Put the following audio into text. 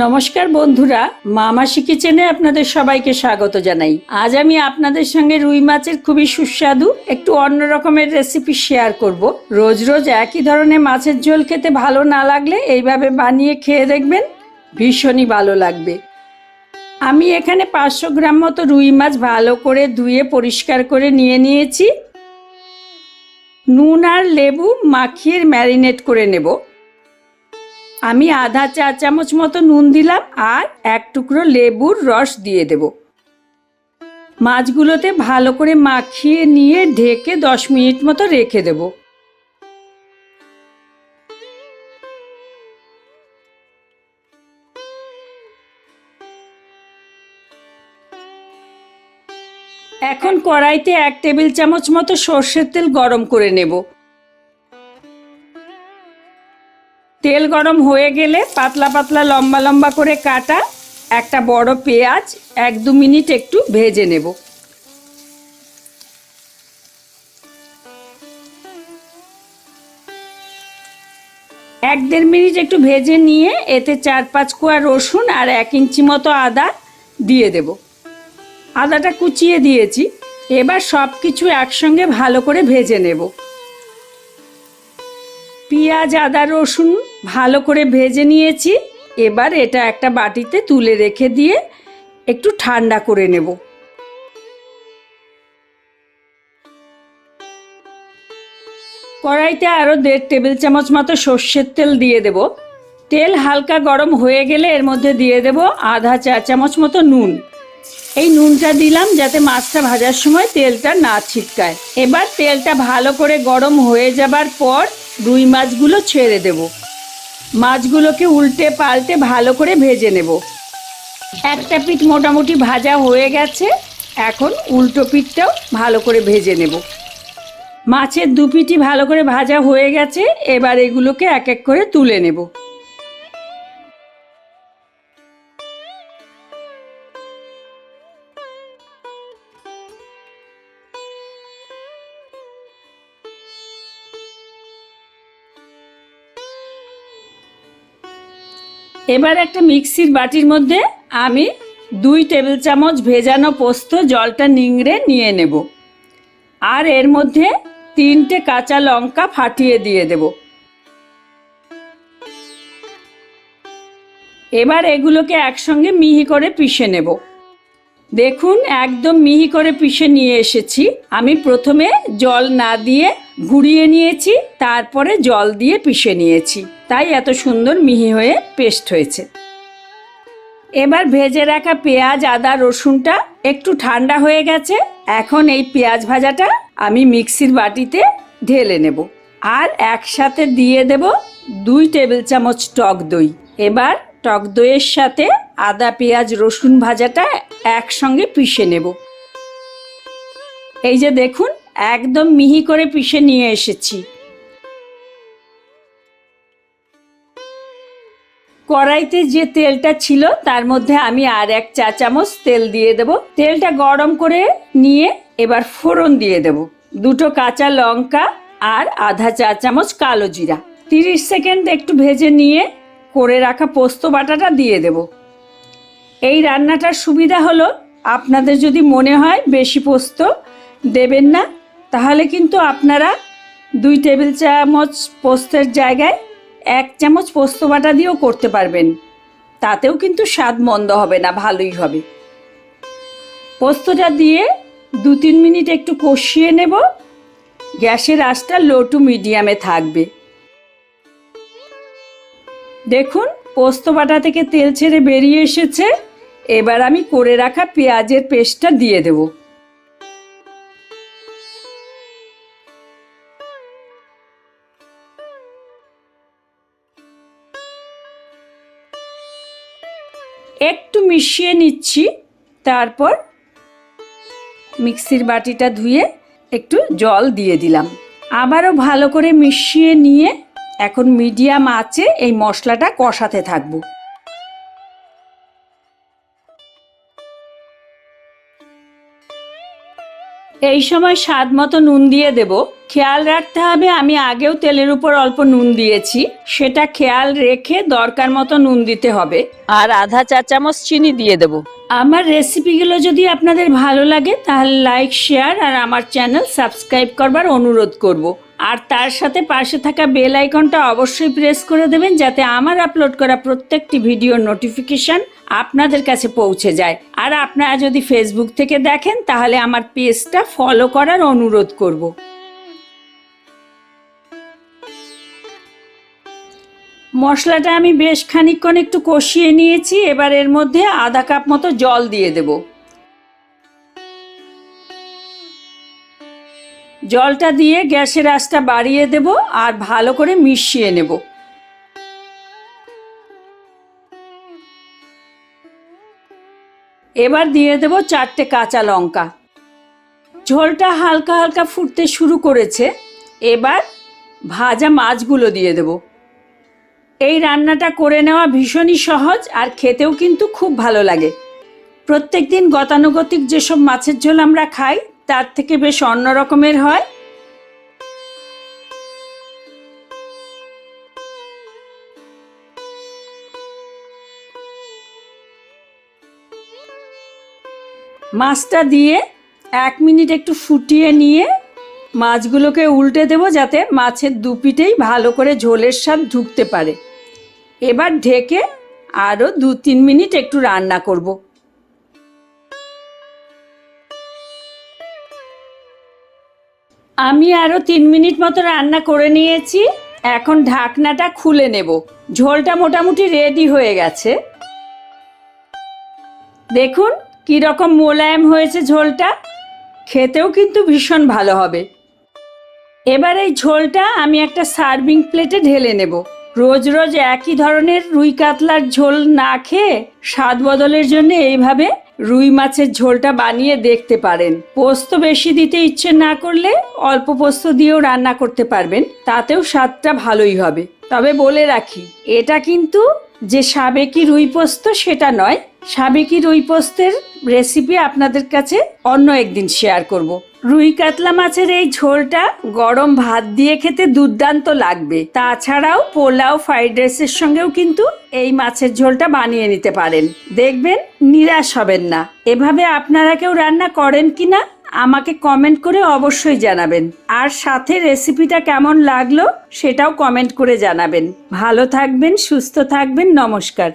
নমস্কার বন্ধুরা মামাসি কিচেনে আপনাদের সবাইকে স্বাগত জানাই। আজ আমি আপনাদের সঙ্গে রুই মাছের খুবই সুস্বাদু, একটু অন্য রকমের রেসিপি শেয়ার করব। রোজ রোজ একই ধরনের মাছের ঝোল খেতে ভালো না লাগলে এইভাবে বানিয়ে খেয়ে দেখবেন, ভীষণই ভালো লাগবে। আমি এখানে পাঁচশো গ্রাম মতো রুই মাছ ভালো করে ধুয়ে পরিষ্কার করে নিয়ে নিয়েছি। নুন আর লেবু মাখিয়ে ম্যারিনেট করে নেব। আমি আধা চা চামচ মতো নুন দিলাম আর এক টুকরো লেবুর রস দিয়ে দেব। মাছগুলোতে ভালো করে মাখিয়ে নিয়ে ঢেকে দশ মিনিট মতো রেখে দেব। এখন কড়াইতে এক টেবিল চামচ মতো সর্ষের তেল গরম করে নেব। তেল গরম হয়ে গেলে পাতলা পাতলা লম্বা লম্বা করে কাটা একটা বড় পেঁয়াজ এক দু মিনিট একটু ভেজে নেব। এক দেড় মিনিট একটু ভেজে নিয়ে এতে চার পাঁচ কোয়া রসুন আর এক ইঞ্চি মতো আদা দিয়ে দেব। আদাটা কুচিয়ে দিয়েছি। এবার সব কিছু একসঙ্গে ভালো করে ভেজে নেব। পেঁয়াজ, আদা, রসুন ভালো করে ভেজে নিয়েছি। এবার এটা একটা বাটিতে তুলে রেখে দিয়ে একটু ঠান্ডা করে নেব। কড়াইতে আরও দেড় টেবিল চামচ মতো সর্ষের তেল দিয়ে দেব। তেল হালকা গরম হয়ে গেলে এর মধ্যে দিয়ে দেব আধা চা চামচ মতো নুন। এই নুনটা দিলাম যাতে মাছটা ভাজার সময় তেলটা না ছিটকায়। এবার তেলটা ভালো করে গরম হয়ে যাবার পর রুই মাছগুলো ছেড়ে দেব। মাছগুলোকে উল্টে পাল্টে ভালো করে ভেজে নেব। একটা পিঠ মোটামুটি ভাজা হয়ে গেছে, এখন উল্টো পিঠটাও ভালো করে ভেজে নেব। মাছের দু পিঠই ভালো করে ভাজা হয়ে গেছে, এবার এগুলোকে এক এক করে তুলে নেব। এবার একটা মিক্সির বাটির মধ্যে আমি দুই টেবিল চামচ ভেজানো পোস্ত, জলটা নিংড়ে নিয়ে নেব। আর এর মধ্যে তিনটে কাঁচা লঙ্কা ফাটিয়ে দিয়ে দেব। এবার এগুলোকে একসঙ্গে মিহি করে পিষে নেব। দেখুন, একদম মিহি করে পিষে নিয়ে এসেছি। আমি প্রথমে জল না দিয়ে ঘুরিয়ে নিয়েছি, তারপরে জল দিয়ে পিষে নিয়েছি। তাই এত সুন্দর মিহি হয়ে পেস্ট হয়েছে। এবার ভেজে রাখা পেঁয়াজ, আদা, রসুনটা একটু ঠান্ডা হয়ে গেছে। এখন এই পেঁয়াজ ভাজাটা আমি মিক্সির বাটিতে ঢেলে নেব। আর একসাথে দিয়ে দেব দুই টেবিল চামচ টক দই। এবার টক দইয়ের সাথে আদা, পেঁয়াজ, রসুন ভাজাটা একসঙ্গে পিষে নেব। এই যে দেখুন, একদম মিহি করে পিষে নিয়ে এসেছি। কড়াইতে যে তেলটা ছিল, তার মধ্যে আমি আর এক চা চামচ তেল দিয়ে দেব। তেলটা গরম করে নিয়ে এবার ফোড়ন দিয়ে দেব। দুটো কাঁচা লঙ্কা আর আধা চা চামচ কালো জিরা। তিরিশ সেকেন্ড একটু ভেজে নিয়ে করে রাখা পোস্ত বাটাটা দিয়ে দেব। এই রান্নাটার সুবিধা হলো, আপনাদের যদি মনে হয় বেশি পোস্ত দেবেন না, তাহলে কিন্তু আপনারা দুই টেবিল চামচ পোস্তের জায়গায় এক চামচ পোস্ত বাটা দিয়েও করতে পারবেন। তাতেও কিন্তু স্বাদ মন্দ হবে না, ভালোই হবে। পোস্তটা দিয়ে দু তিন মিনিট একটু কষিয়ে নেব। গ্যাসের আঁচটা লো টু মিডিয়ামে থাকবে। দেখুন, পোস্ত বাটা থেকে তেল ছেড়ে বেরিয়ে এসেছে। এবার আমি করে রাখা পেঁয়াজের পেস্টটা দিয়ে দেব। একটু মিশিয়ে নিচ্ছি, তারপর মিক্সির বাটিটা ধুয়ে একটু জল দিয়ে দিলাম। আবারও ভালো করে মিশিয়ে নিয়ে এখন মিডিয়াম আঁচে এই মশলাটা কষাতে থাকব। এই সময় স্বাদ মতো নুন দিয়ে দেব। খেয়াল রাখতে হবে আমি আগেও তেলের উপর অল্প নুন দিয়েছি। সেটা খেয়াল রেখে দরকার মতো নুন দিতে হবে। আর আধা চা চামচ চিনি দিয়ে দেব। আমার রেসিপিগুলো যদি আপনাদের ভালো লাগে তাহলে লাইক শেয়ার আর আমার চ্যানেল সাবস্ক্রাইব করবার অনুরোধ করব। আর তার সাথে পাশে থাকা বেল আইকনটা অবশ্যই প্রেস করে দেবেন যাতে আমার আপলোড করা প্রত্যেকটি ভিডিওর নোটিফিকেশন আপনাদের কাছে পৌঁছে যায়। আর আপনারা যদি ফেসবুক থেকে দেখেন, তাহলে আমার পেজটা ফলো করার অনুরোধ করব। মশলাটা আমি বেশ খানিকক্ষণ একটু কষিয়ে নিয়েছি। এবার এর মধ্যে আধা কাপ মতো জল দিয়ে দেব। জলটা দিয়ে গ্যাসের আঁচটা বাড়িয়ে দেব আর ভালো করে মিশিয়ে নেব। এবার দিয়ে দেব চারটে কাঁচা লঙ্কা। ঝোলটা হালকা হালকা ফুটতে শুরু করেছে। এবার ভাজা মাছগুলো দিয়ে দেবো। এই রান্নাটা করে নেওয়া ভীষণই সহজ আর খেতেও কিন্তু খুব ভালো লাগে। প্রত্যেক দিন গতানুগতিক যেসব মাছের ঝোল আমরা খাই তার থেকে বেশ অন্য রকমের হয়? মাছটা দিয়ে এক মিনিট একটু ফুটিয়ে নিয়ে মাছগুলোকে উল্টে দেবো যাতে মাছের দুপিটেই ভালো করে ঝোলের স্বাদ ঢুকতে পারে। এবার ঢেকে আরও দু তিন মিনিট একটু রান্না করব। আমি আরও তিন মিনিট মতো রান্না করে নিয়েছি। এখন ঢাকনাটা খুলে নেব। ঝোলটা মোটামুটি রেডি হয়ে গেছে। দেখুন কী রকম মোলায়েম হয়েছে ঝোলটা। খেতেও কিন্তু ভীষণ ভালো হবে। এবার এই ঝোলটা আমি একটা সার্ভিং প্লেটে ঢেলে নেব। রোজ রোজ একই ধরনের রুই কাতলার ঝোল না খেয়ে স্বাদ বদলের জন্য এইভাবে রুই মাছের ঝোলটা বানিয়ে দেখতে পারেন। পোস্ত বেশি দিতে ইচ্ছে না করলে অল্প পোস্ত দিয়েও রান্না করতে পারবেন। তাতেও স্বাদটা ভালোই হবে। তবে বলে রাখি, এটা কিন্তু যে সাবেকি রুই পোস্ত সেটা নয়। সাবেকি রুই পোস্তের রেসিপি আপনাদের কাছে অন্য একদিন শেয়ার করব। রুই কাতলা মাছের এই ঝোলটা গরম ভাত দিয়ে খেতে দুর্দান্ত লাগবে। তাছাড়াও পোলাও, ফ্রাইড রাইসের সঙ্গেও কিন্তু এই মাছের ঝোলটা বানিয়ে নিতে পারেন। দেখবেন নিরাশ হবেন না। এভাবে আপনারা কেউ রান্না করেন কি না আমাকে কমেন্ট করে অবশ্যই জানাবেন। আর সাথে রেসিপিটা কেমন লাগল, সেটাও কমেন্ট করে জানাবেন। ভালো থাকবেন, সুস্থ থাকবেন, নমস্কার।